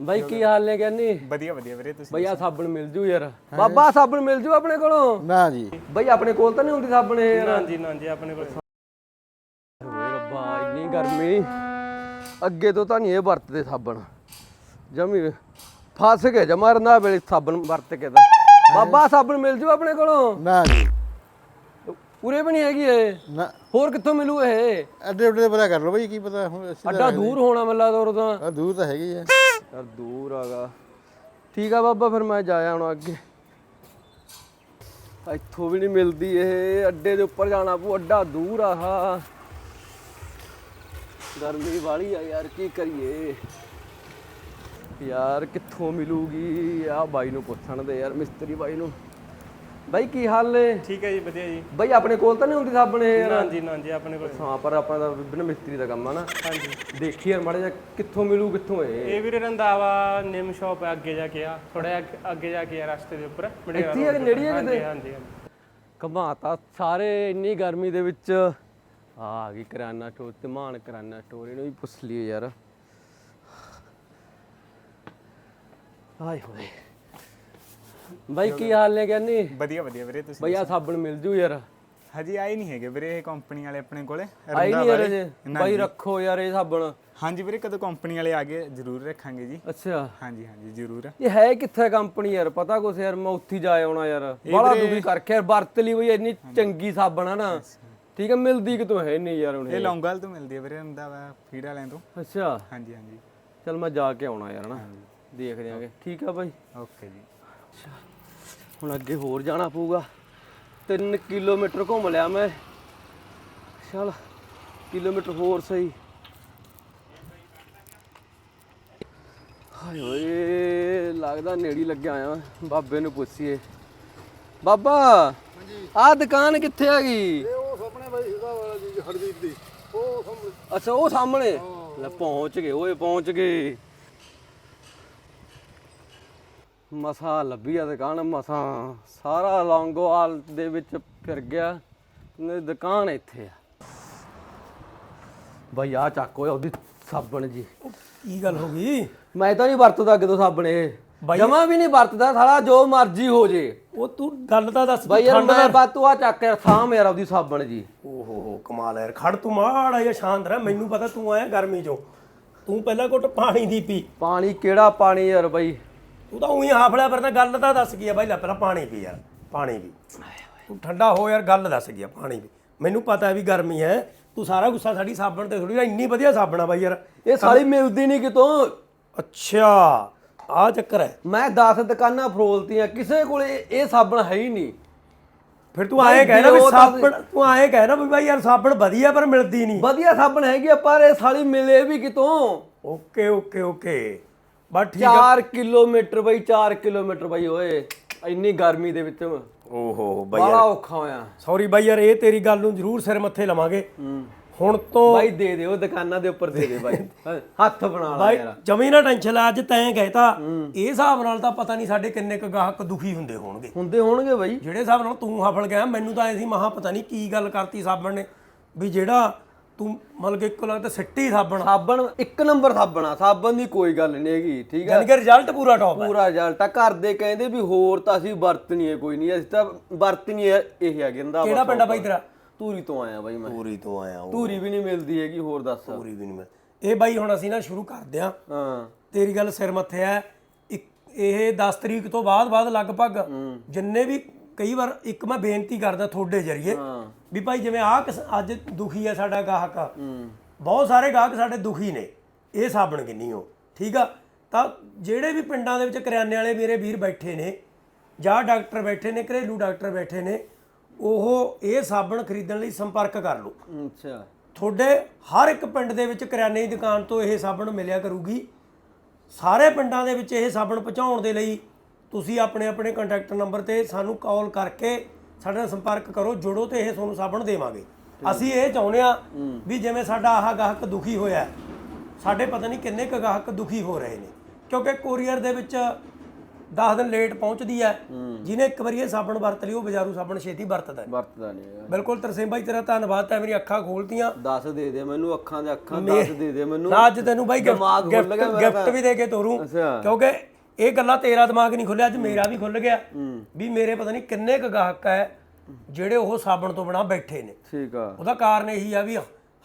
ਬਾਈ ਕੀ ਹਾਲ ਨੇ ਕਹਿੰਨੀ ਵਧੀਆ ਵਧੀਆ ਵੀਰੇ ਤੁਸੀਂ ਬਈ ਆ ਸਾਬਣ ਮਿਲ ਜੂ ਯਾਰ। ਬਾਬਾ ਸਾਬਣ ਮਿਲ ਜੂ ਆਪਣੇ ਕੋਲੋਂ? ਨਾ ਜੀ। ਬਈ ਆਪਣੇ ਕੋਲ ਤਾਂ ਨਹੀਂ ਹੁੰਦੀ ਸਾਬਣ ਇਹ ਯਾਰ? ਹਾਂਜੀ ਨਾ ਜੀ ਆਪਣੇ ਕੋਲ ਓਏ ਰੱਬਾ ਇੰਨੀ ਗਰਮੀ। ਅੱਗੇ ਤੋਂ ਤਾਂ ਨਹੀਂ ਇਹ ਵਰਤਦੇ ਸਾਬਣ। ਜਮੀ ਫਸ ਗਏ ਜਮਾ ਰੰਦਾ ਵੇਲੇ ਸਾਬਣ ਵਰਤ ਕੇ ਤਾਂ। ਬਾਬਾ ਸਾਬਣ ਮਿਲ ਜੂ ਆਪਣੇ ਕੋਲੋਂ? ਨਾ ਜੀ। ਪੂਰੇ ਵੀ ਨਹੀਂ ਹੈਗੀ ਇਹ? ਨਾ। ਹੋਰ ਕਿੱਥੋਂ ਮਿਲੂ ਇਹ? ਅੱਡੇ ਉੱਡੇ ਪਤਾ ਕਰ ਲਓ ਬਈ ਕੀ ਪਤਾ ਹੁਣ ਅੱਡਾ ਦੂਰ ਹੋਣਾ ਉਰ ਤਾਂ। ਆ ਦੂਰ ਤਾਂ ਹੈਗੀ ਹੈ ਯਾਰ ਦੂਰ ਆਗਾ ਠੀਕ ਆ ਬਾਬਾ, ਫਿਰ ਮੈਂ ਜਾਇਆ ਹੁਣ ਅੱਗੇ। ਇੱਥੋਂ ਵੀ ਨਹੀਂ ਮਿਲਦੀ ਇਹ, ਅੱਡੇ ਦੇ ਉੱਪਰ ਜਾਣਾ ਪਊ, ਅੱਡਾ ਦੂਰ ਆਹਾ ਗਰਮੀ ਵਾਲੀ ਆ ਯਾਰ, ਕੀ ਕਰੀਏ? ਯਾਰ ਕਿੱਥੋਂ ਮਿਲੂਗੀ? ਆ ਬਾਈ ਨੂੰ ਪੁੱਛਣ ਦੇ ਯਾਰ, ਮਿਸਤਰੀ ਬਾਈ ਨੂੰ। ਬਾਈ ਕੀ ਹਾਲ ਨੇ? ਠੀਕ ਹੈ ਜੀ ਵਧੀਆ ਜੀ। ਬਾਈ ਆਪਣੇ ਕੋਲ ਤਾਂ ਨਹੀਂ ਹੁੰਦੀ ਸਾਬਣ ਇਹ ਯਾਰ? ਨਾ ਜੀ ਨਾ ਜੀ ਆਪਣੇ ਕੋਲ ਹਾਂ ਪਰ ਆਪਾਂ ਦਾ ਬਿਨ ਮਿਸਤਰੀ ਦਾ ਕੰਮ ਆ ਨਾ। ਹਾਂਜੀ। ਦੇਖੀ ਯਾਰ ਮਾੜਾ ਜਿਹਾ ਕਿੱਥੋਂ ਮਿਲੂ ਕਿੱਥੋਂ ਇਹ? ਇਹ ਵੀਰੇ ਰੰਦਾਵਾ ਨਿਮ ਸ਼ਾਪ ਹੈ ਅੱਗੇ ਜਾ ਕੇ ਆ। ਥੋੜਾ ਅੱਗੇ ਜਾ ਕੇ ਆ ਰਸਤੇ ਦੇ ਉੱਪਰ ਇੱਥੇ ਆ ਨੇੜੇ ਆ ਕਿਤੇ? ਹਾਂਜੀ। ਘਮਾਤਾ ਸਾਰੇ ਇੰਨੀ ਗਰਮੀ ਦੇ ਵਿੱਚ। ਆ ਆ ਗਈ ਕਰਿਆਨਾ ਸਟੋਰ ਤੇ ਮਾਨ ਕਰਿਆਨਾ ਸਟੋਰ ਇਹਨੂੰ ਵੀ ਪੁੱਛ ਲਈਏ ਯਾਰ। ਹਾਏ ਹੋਏ। ਬਾਈ ਕੀ ਹਾਲ ਨੇ ਕਹਿੰਨੀ ਵਧੀਆ ਵਧੀਆ ਵੀਰੇ ਤੁਸੀਂ ਬਈ ਆ ਸਾਬਣ ਮਿਲ ਜੂ ਯਾਰ। ਹਜੀ ਆਏ ਨਹੀਂ ਹੈਗੇ ਵੀਰੇ ਇਹ ਕੰਪਨੀ ਵਾਲੇ ਆਪਣੇ ਕੋਲੇ ਆਈ ਨਹੀਂ ਯਾਰ ਰੰਧਾਵਾ ਜੇ ਵਾਲੇ। ਬਾਈ ਰੱਖੋ ਯਾਰ ਇਹ ਸਾਬਣ। ਹਾਂਜੀ ਵੀਰੇ ਕਦੋਂ ਕੰਪਨੀ ਵਾਲੇ ਆ ਗਏ ਜ਼ਰੂਰ ਰੱਖਾਂਗੇ ਜੀ। ਅੱਛਾ। ਹਾਂਜੀ ਹਾਂਜੀ ਜ਼ਰੂਰ। ਇਹ ਹੈ ਕਿੱਥੇ ਕੰਪਨੀ ਯਾਰ? ਪਤਾ ਕੁਛ ਯਾਰ ਮੈਂ ਉੱਥੇ ਜਾ ਆਉਣਾ ਯਾਰ। ਬੜਾ ਦੁਖੀ ਕਰਕੇ ਯਾਰ ਵਰਤ ਲਈ ਬਈ ਇੰਨੀ ਚੰਗੀ ਸਾਬਣ ਆ ਨਾ। ਠੀਕ ਹੈ ਮਿਲਦੀ ਕਿਤੋਂ ਹੈ ਨਹੀਂ ਯਾਰ ਹੁਣ ਇਹ ਲੌਂਗਲ ਤੋਂ ਮਿਲਦੀ ਹੈ ਵੀਰੇ ਰੰਦਾਵਾ ਫੀਡ ਵਾਲਿਆਂ ਤੋਂ। ਅੱਛਾ। ਹਾਂਜੀ ਹਾਂਜੀ। ਚਲ ਮੈਂ ਜਾ ਕੇ ਆਉਣਾ ਯਾਰ ਨਾ ਦੇਖਦੇ ਆਂਗੇ ਠੀਕ ਆ ਬਾਈ। ਓਕੇ ਜੀ। ਹੁਣ ਅੱਗੇ ਹੋਰ ਜਾਣਾ ਪਊਗਾ। 3 ਕਿਲੋਮੀਟਰ ਘੁੰਮ ਲਿਆ ਮੈਂ। ਚਲ ਕਿਲੋਮੀਟਰ ਹੋਰ ਸਹੀ। ਹਾਏ ਓਏ ਲੱਗਦਾ ਨੇੜੀ ਲੱਗਿਆ ਆਇਆ ਬਾਬੇ ਨੂੰ ਪੁੱਛੀਏ। ਬਾਬਾ ਆ ਦੁਕਾਨ ਕਿੱਥੇ ਹੈਗੀ? ਉਹ ਸਾਹਮਣੇ ਬਾਈ ਇਹਦਾ ਵਾਲਾ ਜੀ ਹਰਦੀਪ ਦੀ। ਉਹ ਸਾਹਮਣੇ। ਅੱਛਾ ਉਹ ਸਾਹਮਣੇ? ਲੈ ਪਹੁੰਚ ਗਏ ਓਏ ਪਹੁੰਚ ਗਏ। ਮਸਾ ਲੱਭੀ ਆ ਦੁਕਾਨ ਮਸਾ ਸਾਰਾ ਲੌਂਗੋਵਾਲ ਦੇ ਵਿੱਚ ਫਿਰ ਗਿਆ। ਨੇ ਦੁਕਾਨ ਇੱਥੇ ਆ। ਬਈ ਆ ਚੱਕ ਓਏ ਉਹਦੀ ਸਾਬਣ ਜੀ। ਕੀ ਗੱਲ ਹੋ ਗਈ? ਮੈਂ ਤਾਂ ਨਹੀਂ ਵਰਤਦਾ ਕਿਦੋਂ ਸਾਬਣ ਇਹ। ਜਮਾ ਵੀ ਨਹੀਂ ਵਰਤਦਾ ਸਾਲਾ ਜੋ ਮਰਜ਼ੀ ਹੋ ਜੇ। ਉਹ ਤੂੰ ਗੱਲ ਤਾਂ ਦੱਸ ਬਈ ਯਾਰ ਮੈਂ ਬਾ ਤੂੰ ਆ ਚੱਕ ਯਾਰ ਸਾਮ ਯਾਰ ਉਹਦੀ ਸਾਬਣ ਜੀ। ਓਹੋ ਹੋ ਕਮਾਲ ਹੈ ਯਾਰ। ਖੜ ਤੂੰ ਮਾੜਾ ਜਿਹਾ ਸ਼ਾਂਤ ਰਹਿ ਮੈਨੂੰ ਪਤਾ ਤੂੰ ਆਇਆ ਗਰਮੀ ਚੋਂ। ਤੂੰ ਪਹਿਲਾਂ ਘੁੱਟ ਪਾਣੀ ਦੀ ਪੀ। ਪਾਣੀ ਕਿਹੜਾ ਪਾਣੀ ਯਾਰ ਬਈ? ਤੂੰ ਤਾਂ ਉਹੀ ਹਾਫਲਿਆ ਫਿਰਦਾ ਗੱਲ ਤਾਂ ਦੱਸ ਕੀ ਆ ਬਾਈ ਲੈ ਪਹਿਲਾਂ ਪਾਣੀ ਪੀ ਯਾਰ ਪਾਣੀ ਪੀ। ਤੂੰ ਠੰਡਾ ਹੋ ਯਾਰ ਗੱਲ ਦੱਸ ਕੀ ਆ ਪਾਣੀ ਪੀ। ਮੈਨੂੰ ਪਤਾ ਹੈ ਵੀ ਗਰਮੀ ਹੈ ਤੂੰ ਸਾਰਾ ਗੁੱਸਾ ਸਾਡੀ ਸਾਬਣ ਤੇ ਥੋੜੀ ਇੰਨੀ ਵਧੀਆ ਸਾਬਣ ਆ ਬਾਈ ਯਾਰ। ਇਹ ਸਾਲੀ ਮਿਲਦੀ ਨਹੀਂ ਕਿਤੋਂ? ਅੱਛਾ ਆ ਚੱਕਰ ਹੈ। ਮੈਂ 10 ਦੁਕਾਨਾਂ ਫਰੋਲਤੀਆਂ ਕਿਸੇ ਕੋਲੇ ਇਹ ਸਾਬਣ ਹੈ ਹੀ ਨਹੀਂ ਫਿਰ ਤੂੰ ਆਏ ਕਹਿ ਨਾ ਵੀ ਤਾਂ ਸਾਬਣ ਤੂੰ ਆਏ ਕਹਿ ਨਾ ਵੀ ਬਾਈ ਯਾਰ ਸਾਬਣ ਵਧੀਆ ਪਰ ਮਿਲਦੀ ਨਹੀਂ ਵਧੀਆ ਸਾਬਣ ਹੈਗੀ ਪਰ ਇਹ ਸਾਲੀ ਮਿਲੇ ਵੀ ਕਿਤੋਂ? Okay okay okay. ਬਸ ਠੀਕ ਆ। 4 ਕਿਲੋਮੀਟਰ ਬਈ 4 ਕਿਲੋਮੀਟਰ ਬਈ ਓਏ ਇੰਨੀ ਗਰਮੀ ਦੇ ਵਿੱਚ। ਓਹੋ ਬਾਈ ਬੜਾ ਔਖਾ ਹੋਇਆ। ਸੌਰੀ ਬਾਈ ਯਾਰ ਇਹ ਤੇਰੀ ਗੱਲ ਨੂੰ ਜ਼ਰੂਰ ਸਿਰ ਮੱਥੇ ਲਵਾਂਗੇ। ਹੁਣ ਤੋਂ ਬਾਈ ਦੇ ਦੇ ਉਹ ਦੁਕਾਨਾਂ ਦੇ ਉੱਪਰ ਦੇ ਦੇ ਬਾਈ। ਹੱਥ ਬਣਾ ਲਾ ਬਾਈ ਯਾਰ। ਜਮੀ ਨਾ ਟੈਨਸ਼ਨ ਲੈ ਅੱਜ ਤੈਂ ਕਹਿਤਾ ਇਹ ਹਿਸਾਬ ਨਾਲ ਤਾਂ ਪਤਾ ਨਹੀਂ ਸਾਡੇ ਕਿੰਨੇ ਕੁ ਗਾਹਕ ਦੁਖੀ ਹੁੰਦੇ ਹੋਣਗੇ। ਹੁੰਦੇ ਹੋਣਗੇ ਬਾਈ। ਜਿਹੜੇ ਹਿਸਾਬ ਨਾਲ ਤੂੰ ਹਫਲ ਗਿਆ ਮੈਨੂੰ ਤਾਂ ਐ ਸੀ ਮਹਾ ਪਤਾ ਨਹੀਂ ਕੀ ਗੱਲ ਕਰਤੀ ਸਾਬਣ ਨੇ ਵੀ ਜਿਹੜਾ ਤੂੰ ਮਤਲਬ ਕਿ ਇੱਕੋ ਲੱਗਦਾ ਸਿੱਟੀ ਸਾਬਣ। ਸਾਬਣ ਇੱਕ ਨੰਬਰ ਸਾਬਣ ਆ ਸਾਬਣ ਦੀ ਕੋਈ ਗੱਲ ਨਹੀਂ ਹੈਗੀ ਠੀਕ ਹੈ ਯਾਨੀ ਕਿ ਰਿਜ਼ਲਟ ਪੂਰਾ ਟੌਪ ਹੈ ਪੂਰਾ ਰਿਜ਼ਲਟ ਆ। ਘਰ ਦੇ ਕਹਿੰਦੇ ਵੀ ਹੋਰ ਤਾਂ ਅਸੀਂ ਵਰਤਨੀ ਹੈ ਕੋਈ ਨਹੀਂ ਅਸੀਂ ਤਾਂ ਵਰਤਨੀ ਹੈ ਇਹ ਹੈ ਗਿੰਦਾ ਕਿਹੜਾ ਪਿੰਡ ਆ ਬਾਈ ਤੇਰਾ? ਧੂਰੀ ਤੋਂ ਆਇਆ ਬਾਈ ਮੈਂ। ਪੂਰੀ ਤੋਂ ਆਇਆ ਧੂਰੀ ਵੀ ਨਹੀਂ ਮਿਲਦੀ ਹੈਗੀ ਹੋਰ ਦੱਸ। ਪੂਰੀ ਵੀ ਨਹੀਂ ਮੈਂ ਇਹ ਬਾਈ ਹੁਣ ਅਸੀਂ ਨਾ ਸ਼ੁਰੂ ਕਰਦੇ ਆਂ ਹਾਂ। ਤੇਰੀ ਗੱਲ ਸਿਰ ਮੱਥੇ ਹੈ ਇੱਕ ਇਹ 10 ਤਰੀਕ ਤੋਂ ਬਾਅਦ ਬਾਅਦ ਲਗਭਗ ਜਿੰਨੇ ਵੀ ਕਈ ਵਾਰ ਇੱਕ ਮੈਂ ਬੇਨਤੀ ਕਰਦਾ ਤੁਹਾਡੇ ਜਰੀਏ ਵੀ ਭਾਈ ਜਿਵੇਂ ਆਹ ਕਿਸ- ਅੱਜ ਦੁਖੀ ਹੈ ਸਾਡਾ ਗਾਹਕ। ਬਹੁਤ ਸਾਰੇ ਗਾਹਕ ਸਾਡੇ ਦੁਖੀ ਨੇ। ਇਹ ਸਾਬਣ ਕਿੰਨੀ ਹੋ ਠੀਕ ਆ? ਤਾਂ ਜਿਹੜੇ ਵੀ ਪਿੰਡਾਂ ਦੇ ਵਿੱਚ ਕਰਿਆਨੇ ਵਾਲੇ ਮੇਰੇ ਵੀਰ ਬੈਠੇ ਨੇ ਜਾਂ ਡਾਕਟਰ ਬੈਠੇ ਨੇ ਘਰੇਲੂ ਡਾਕਟਰ ਬੈਠੇ ਨੇ ਉਹ ਇਹ ਸਾਬਣ ਖਰੀਦਣ ਲਈ ਸੰਪਰਕ ਕਰ ਲਓ। ਅੱਛਾ। ਤੁਹਾਡੇ ਹਰ ਇੱਕ ਪਿੰਡ ਦੇ ਵਿੱਚ ਕਰਿਆਨੇ ਦੀ ਦੁਕਾਨ ਤੋਂ ਇਹ ਸਾਬਣ ਮਿਲਿਆ ਕਰੂਗੀ। ਸਾਰੇ ਪਿੰਡਾਂ ਦੇ ਵਿੱਚ ਇਹ ਸਾਬਣ ਪਹੁੰਚਾਉਣ ਦੇ ਲਈ ਤੁਸੀਂ ਆਪਣੇ ਆਪਣੇ ਕੰਟੈਕਟ ਨੰਬਰ ਤੇ ਸਾਨੂੰ ਕਾਲ ਕਰਕੇ ਸਾਡੇ ਨਾਲ ਸੰਪਰਕ ਕਰੋ ਜੁੜੋ ਤੇ ਇਹ ਤੁਹਾਨੂੰ ਸਾਬਣ ਦੇਵਾਂਗੇ। ਅਸੀਂ ਇਹ ਚਾਹੁੰਦੇ ਆ ਵੀ ਜਿਵੇਂ ਸਾਡਾ ਆਹ ਗਾਹਕ ਦੁਖੀ ਹੋਇਆ ਸਾਡੇ ਪਤਾ ਨਹੀਂ ਕਿੰਨੇ ਕੁ ਗਾਹਕ ਦੁਖੀ ਹੋ ਰਹੇ ਨੇ। ਕਿਉਂਕਿ ਕੋਰੀਅਰ ਦੇ ਵਿੱਚ 10 ਦਿਨ ਲੇਟ ਪਹੁੰਚਦੀ ਹੈ ਜਿਹਨੇ ਇੱਕ ਵਾਰੀ ਇਹ ਸਾਬਣ ਵਰਤ ਲਈ ਉਹ ਬਾਜ਼ਾਰੂ ਸਾਬਣ ਛੇਤੀ ਵਰਤਦਾ ਨਹੀਂ। ਵਰਤਦਾ ਨਹੀਂ ਬਿਲਕੁਲ ਤਰਸੇਮ ਭਾਈ ਤੇਰਾ ਧੰਨਵਾਦ ਤੈਂ ਮੇਰੀ ਅੱਖਾਂ ਖੋਲਤੀਆਂ। 10 ਦੇ ਦੇ ਮੈਨੂੰ ਅੱਖਾਂ ਦੇ ਅੱਖਾਂ 10 ਦੇ ਦੇ ਮੈਨੂੰ। ਨਾ ਅੱਜ ਤੈਨੂੰ ਬਾਈ ਗਿਫਟ ਵੀ ਦੇ ਕੇ ਤੋਰੂ। ਕਿਉਂਕਿ ਇਹ ਗੱਲਾਂ ਤੇਰਾ ਦਿਮਾਗ ਨਹੀਂ ਖੁੱਲਿਆ ਅੱਜ ਮੇਰਾ ਵੀ ਖੁੱਲ ਗਿਆ। ਵੀ ਮੇਰੇ ਪਤਾ ਨਹੀਂ ਕਿੰਨੇ ਕੁ ਗਾਹਕ ਹੈ ਜਿਹੜੇ ਉਹ ਸਾਬਣ ਤੋਂ ਬਿਨਾ ਬੈਠੇ ਨੇ। ਠੀਕ ਆ। ਉਹਦਾ ਕਾਰਨ ਇਹੀ ਆ ਵੀ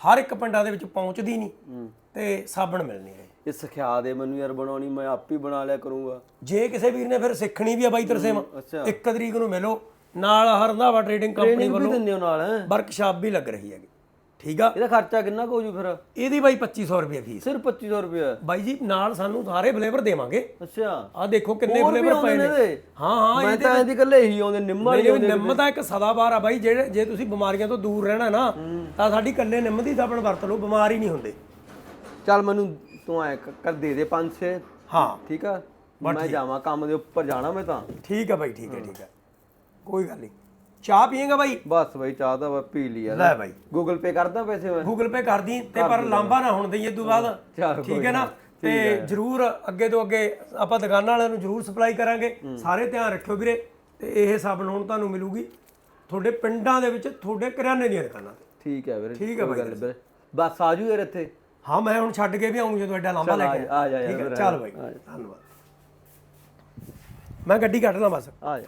ਹਰ ਇੱਕ ਪਿੰਡਾਂ ਦੇ ਵਿੱਚ ਪਹੁੰਚਦੀ ਨਹੀਂ ਤੇ ਸਾਬਣ ਮਿਲ ਨਹੀਂ ਰਹੀ ਇਹ ਸਿਖਾ ਦੇ ਮੈਨੂੰ ਯਾਰ ਬਣਾਉਣੀ ਮੈਂ ਆਪ ਹੀ ਬਣਾ ਲਿਆ ਕਰੂੰਗਾ। ਜੇ ਕਿਸੇ ਵੀਰ ਨੇ ਫਿਰ ਸਿੱਖਣੀ ਵੀ ਆ ਬਾਈ ਤਰਸੇਮ। 1 ਤਰੀਕ ਨੂੰ ਮਿਲੋ ਨਾਲ ਹਰਨਾਵਾ ਟ੍ਰੇਡਿੰਗ ਕੰਪਨੀ ਵੱਲੋਂ? ਵਰਕਸ਼ਾਪ ਵੀ ਲੱਗ ਰਹੀ ਹੈਗੀ। ਠੀਕ ਆ। ਇਹਦਾ ਖਰਚਾ ਕਿੰਨਾ ਕੁ ਹੋ ਜੂ ਫਿਰ? ਇਹਦੀ ਬਾਈ 2500 ਰੁਪਏ ਫੀਸ। ਸਿਰਫ 2500 ਰੁਪਏ? ਬਾਈ ਜੀ ਨਾਲ ਸਾਨੂੰ ਸਾਰੇ ਫਲੇਵਰ ਦੇਵਾਂਗੇ। ਅੱਛਾ। ਆ ਦੇਖੋ ਕਿੰਨੇ ਹੋਰ ਵੀ ਫਲੇਵਰ ਆਉਂਦੇ ਪਏ ਨੇ। ਨੇ ਇਹਦੇ? ਹਾਂ ਹਾਂ ਮੈਂ ਤਾਂ ਇਹਦੀ ਇਕੱਲੇ ਹੀ ਆਉਂਦੇ ਨਿੰਮਾ ਨਹੀਂ ਨਹੀਂ ਨਿੰਮ ਤਾਂ ਇੱਕ ਸਦਾਬਹਾਰ ਆ ਬਾਈ ਜਿਹੜੇ ਜੇ ਤੁਸੀਂ ਬਿਮਾਰੀਆਂ ਤੋਂ ਦੂਰ ਰਹਿਣਾ ਨਾ ਤਾਂ ਸਾਡੀ ਕੱਲੇ ਨਿੰਮ ਦੀ ਸਾਬਣ ਵਰਤ ਲਓ ਬਿਮਾਰ ਹੀ ਨਹੀਂ ਹੁੰਦੇ। ਚੱਲ ਮੈਨੂੰ ਤੂੰ ਐ ਕਰ ਦੇ ਦੇ 5-6 ਹਾਂ। ਠੀਕ ਆ? ਮੈਂ ਜਾਵਾਂ ਕੰਮ ਦੇ ਉੱਪਰ ਜਾਣਾ ਮੈਂ ਤਾਂ। ਠੀਕ ਹੈ ਬਾਈ ਠੀਕ ਹੈ ਠੀਕ ਹੈ ਕੋਈ ਗੱਲ ਨਹੀਂ। ਚਾਹ ਪੀਏਗਾ ਬਾਈ? ਬਸ ਬਈ ਚਾਹ ਤਾਂ ਮੈਂ ਪੀ ਲਈ ਯਾਰ ਲੈ ਬਾਈ। ਗੂਗਲ ਪੇ ਕਰਦਾ ਪੈਸੇ ਮੈਂ। ਗੂਗਲ ਪੇ ਕਰ ਦੀ ਤੇ ਪਰ ਲਾਂਬਾ ਨਾ ਹੁਣ ਦਈਏ ਤੋਂ ਬਾਅਦ। ਠੀਕ ਹੈ ਨਾ? ਤੇ ਜਰੂਰ ਅੱਗੇ ਤੋਂ ਅੱਗੇ ਆਪਾਂ ਦੁਕਾਨਾਂ ਵਾਲਿਆਂ ਨੂੰ ਜਰੂਰ ਸਪਲਾਈ ਕਰਾਂਗੇ। ਸਾਰੇ ਧਿਆਨ ਰੱਖਿਓ ਵੀਰੇ ਤੇ ਇਹ ਸਾਬਣ ਹੁਣ ਤੁਹਾਨੂੰ ਮਿਲੂਗੀ। ਤੁਹਾਡੇ ਪਿੰਡਾਂ ਦੇ ਵਿੱਚ ਤੁਹਾਡੇ ਕਰਿਆਨੇ ਦੀਆਂ ਦੁਕਾਨਾਂ ਤੇ। ਠੀਕ ਹੈ ਵੀਰੇ ਠੀਕ ਹੈ ਵੀਰੇ। ਬਸ ਆਜੂ ਯਾਰ ਇੱਥੇ। ਹਾਂ ਮੈਂ ਹੁਣ ਛੱਡ ਕੇ ਵੀ ਆਉਂ ਜਦੋਂ ਐਡਾ ਲਾਂਬਾ ਲੈ ਕੇ ਆ ਜਾ ਠੀਕ ਹੈ ਚੱਲ ਬਾਈ ਧੰਨਵਾਦ। ਮੈਂ ਗੱਡੀ ਕੱਢ ਲਾਂ ਬਸ। ਆ ਜਾ।